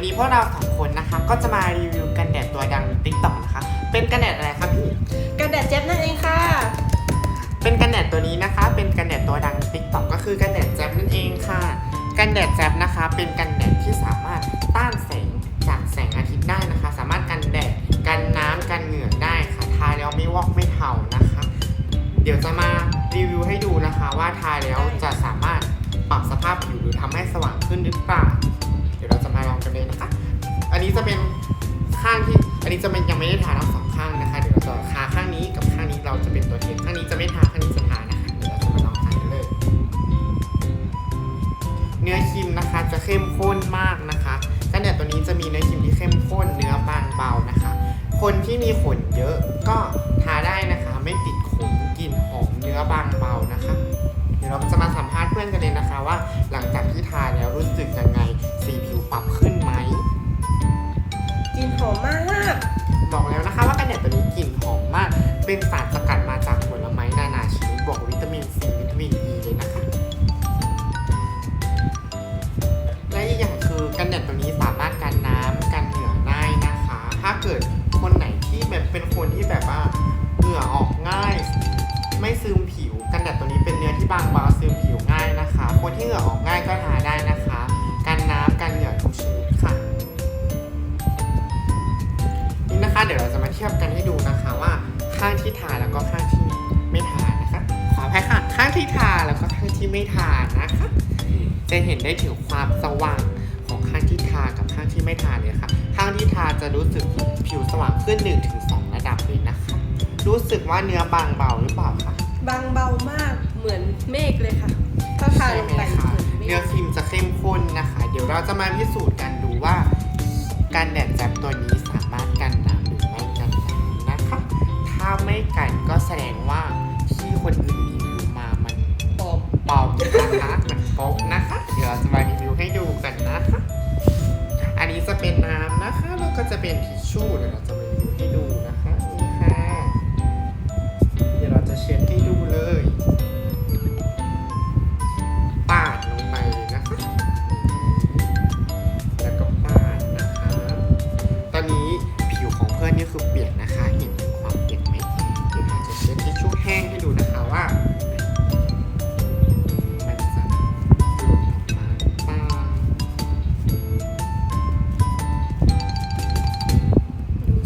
วันนี้พวกเราสองคนนะคะ ก็จะมารีวิวกันแดดตัวดังติ๊กต็อกนะคะ เป็นกันแดดอะไรครับพี่กันแดดเจ็บนั่นเองค่ะ เป็นกันแดดตัวนี้นะคะ เป็นกันแดดตัวดังติ๊กต็อกก็คือกันแดดแจ๊บนั่นเองค่ะ กันแดดแจ๊บนะคะ เป็นกันแดดที่สามารถต้านแสงจากแสงอาทิตย์ได้นะคะ สามารถกันแดดกันน้ำกันเหงื่อได้ค่ะ ทาแล้วไม่วอกไม่เทานะคะ เดี๋ยวจะมารีวิวให้ดูนะคะ ว่าทาแล้วจะสามารถปรับสภาพผิวหรือทำให้สว่างขึ้นหรือเปล่า กันเลยนะคะ อันนี้จะเป็นข้างที่ อันนี้จะเป็นยังไม่ได้ทาทั้งสองข้างนะคะ เดี๋ยวเราจะทาข้างนี้กับข้างนี้เราจะเป็นตัวเทสข้างนี้จะไม่ทาข้างนี้จะทานะคะ เดี๋ยวเราจะมาลองทากันเลย เนื้อครีมนะคะจะเข้มข้นมากนะคะกันแดดตัวนี้จะมีเนื้อครีมที่เข้มข้นเนื้อบางเบานะคะ คนที่มีขนเยอะก็ทา เป็นสารส ข้างที่ทาแล้วก็ข้างที่ไม่ทานะคะ ขออภัยค่ะ ข้างที่ทาแล้วก็ข้างที่ไม่ทานะคะ จะเห็นได้ถึงความสว่างของข้างที่ทากับข้างที่ไม่ทาเลยค่ะ ข้างที่ทาจะรู้สึกผิวสว่างขึ้น1-2ระดับเลยนะคะ รู้สึกว่าเนื้อบางเบาหรือเปล่าคะ บางเบามากเหมือนเมฆเลยค่ะถ้าทาลงไปใช่ไหมเหมือนเมเนื้อฆครีมจะเข้มข้นนะคะ เดี๋ยวเราจะมาพิสูจน์กันดูว่าการแดดแจบตัวนี้สามารถกันาไม่กันก็แสดงว่าที่คนอื่นรีวิวมามันปลอมปลอมนะคะมันโป๊กนะคะ เดี๋ยวเราจะมารีวิวให้ดูกันนะคะอันนี้จะเป็นน้ำนะคะแล้วก็จะเป็นทิชชู่เดี๋ยวเราจะมารีวิวให้ดู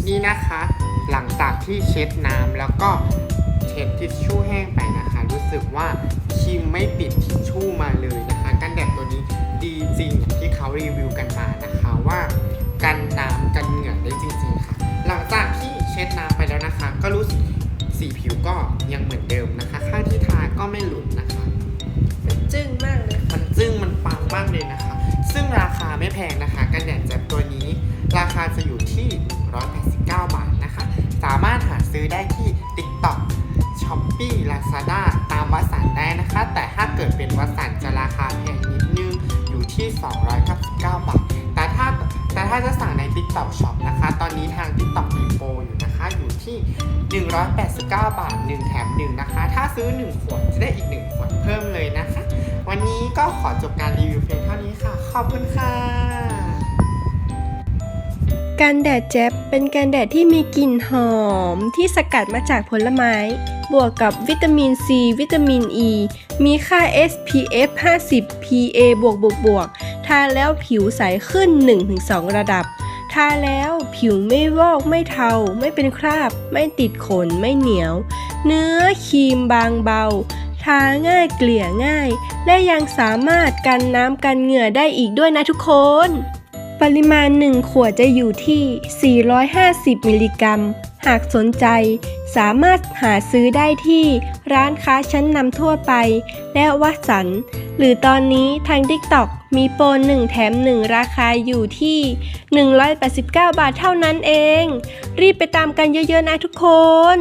นี่นะคะ หลังจากที่เช็ดน้ำแล้วก็เช็ดทิชชู่แห้งไปนะคะ รู้สึกว่าครีมไม่ปิดทิชชู่มาเลยนะคะกันแดดตัวนี้ดีจริงอย่างที่เขารีวิวกันมานะคะว่ากันน้ำกันเหงื่อได้จริงๆค่ะ หลังจากที่เช็ดน้ำไปแล้วนะคะ ก็รู้สึกสีผิวก็ยังเหมือนเดิมนะคะ ข้างที่ทาก็ไม่หลุดนะคะมันจึ้งมากเลยมันจึ้งมันปังมากเลยนะคะ ซึ่งราคาไม่แพงนะคะ กันแดดแจ็บตัวนี้ ราคาจะอยู่ที่189 ซื้อได้ที่ TikTok Shopee Lazada ตามวัสันได้นะคะ แต่ถ้าเกิดเป็นวัสันจะราคาแพงนิดนึงอยู่ที่ 299 บาท แต่ถ้าแต่ถ้าจะสั่งใน TikTok Shop นะคะ ตอนนี้ทาง TikTok มีโปรอยู่นะคะ อยู่ที่ 189 บาท 1 แถม 1 นะคะ ถ้าซื้อ 1 ขวดจะได้อีก 1 ขวดเพิ่มเลยนะคะ วันนี้ก็ขอจบการรีวิวเพียงเท่านี้ค่ะ ขอบคุณค่ะ กันแดดเจ็บเป็นกันแดดที่มีกลิ่นหอม ที่สกัดมาจากผลไม้ บวกกับวิตามินซีวิตามินอ e, ีมีค่า SPF 50 PA บวกบวกบวกทาแล้วผิวใสขึ้น 1-2 ระดับ ทาแล้วผิวไม่วอกไม่เทา ไม่เป็นคราบ ไม่ติดขนไม่เหนียว เนื้อครีมบางเบา ทาง่ายเกลี่ยง่าย และยังสามารถกันน้ำกันเหงื่อได้อีกด้วยนะทุกคน ปริมาณ 1 ขวดจะอยู่ที่ 450 มิลลิกรัม หากสนใจ สามารถหาซื้อได้ที่ร้านค้าชั้นนำทั่วไป และวัดสัน หรือตอนนี้ทาง TikTok มีโปร1 แถม 1 ราคาอยู่ที่ 189 บาทเท่านั้นเอง รีบไปตามกันเยอะๆนะทุกคน